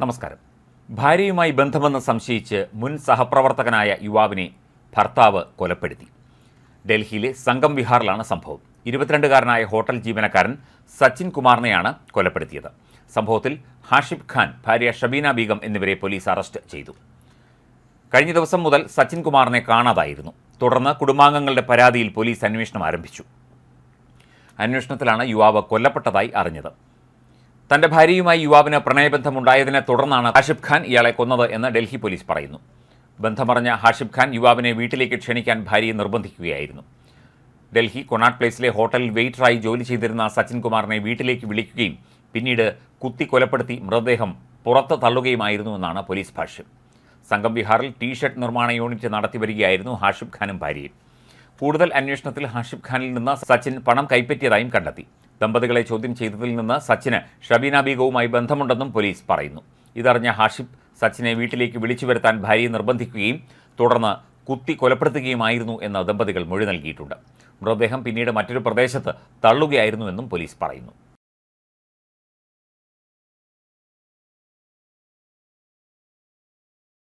നമസ്കാരം. ഭാര്യയുമായി ബന്ധമെന്ന് സംശയിച്ച് മുൻ സഹപ്രവർത്തകനായ യുവാവിനെ ഭർത്താവ് കൊലപ്പെടുത്തി. ഡൽഹിയിലെ സംഗം വിഹാറിലാണ് സംഭവം. ഇരുപത്തിരണ്ടുകാരനായ ഹോട്ടൽ ജീവനക്കാരൻ സച്ചിൻ കുമാറിനെയാണ് കൊലപ്പെടുത്തിയത്. സംഭവത്തിൽ ഹാഷിബ് ഖാൻ ഭാര്യ ഷബീന ബീഗം എന്നിവരെ പോലീസ് അറസ്റ്റ് ചെയ്തു. കഴിഞ്ഞ ദിവസം മുതൽ സച്ചിൻ കുമാറിനെ കാണാതായിരുന്നു. തുടർന്ന് കുടുംബാംഗങ്ങളുടെ പരാതിയിൽ പോലീസ് അന്വേഷണം ആരംഭിച്ചു. അന്വേഷണത്തിലാണ് യുവാവ് കൊല്ലപ്പെട്ടതായി അറിഞ്ഞത്. തന്റെ ഭാര്യയുമായി യുവാവിന് പ്രണയബന്ധമുണ്ടായതിനെ തുടർന്നാണ് ഹാഷിബ് ഖാൻ ഇയാളെ കൊന്നത് എന്ന് ഡൽഹി പോലീസ് പറയുന്നു. ബന്ധമറിഞ്ഞ ഹാഷിബ് ഖാൻ യുവാവിനെ വീട്ടിലേക്ക് ക്ഷണിക്കാൻ ഭാര്യയെ നിർബന്ധിക്കുകയായിരുന്നു. ഡൽഹി കൊണാട്ട് പ്ലേസിലെ ഹോട്ടലിൽ വെയിറ്ററായി ജോലി ചെയ്തിരുന്ന സച്ചിൻ കുമാറിനെ വീട്ടിലേക്ക് വിളിക്കുകയും പിന്നീട് കുത്തി കൊലപ്പെടുത്തി മൃതദേഹം പുറത്ത് തള്ളുകയുമായിരുന്നുവെന്നാണ് പോലീസ് ഭാഷ്യം. സംഘം ബിഹാറിൽ ടീഷർട്ട് നിർമ്മാണ യൂണിറ്റ് നടത്തിവരികയായിരുന്നു ഹാഷിബ് ഖാനും ഭാര്യയും. കൂടുതൽ അന്വേഷണത്തിൽ ഹാഷിബ് ഖാനിൽ നിന്ന് സച്ചിൻ പണം കൈപ്പറ്റിയതായും കണ്ടെത്തി. ദമ്പതികളെ ചോദ്യം ചെയ്തതിൽ നിന്ന് സച്ചിന് ഷബീന ബീഗവുമായി ബന്ധമുണ്ടെന്നും പോലീസ് പറയുന്നു. ഇതറിഞ്ഞ ഹാഷിബ് സച്ചിനെ വീട്ടിലേക്ക് വിളിച്ചു വരുത്താൻ ഭാര്യയെ നിർബന്ധിക്കുകയും തുടർന്ന് കുത്തി കൊലപ്പെടുത്തുകയുമായിരുന്നു എന്ന് ദമ്പതികൾ മൊഴി നൽകിയിട്ടുണ്ട്. മൃതദേഹം പിന്നീട് മറ്റൊരു പ്രദേശത്ത് തള്ളുകയായിരുന്നുവെന്നും പോലീസ് പറയുന്നു.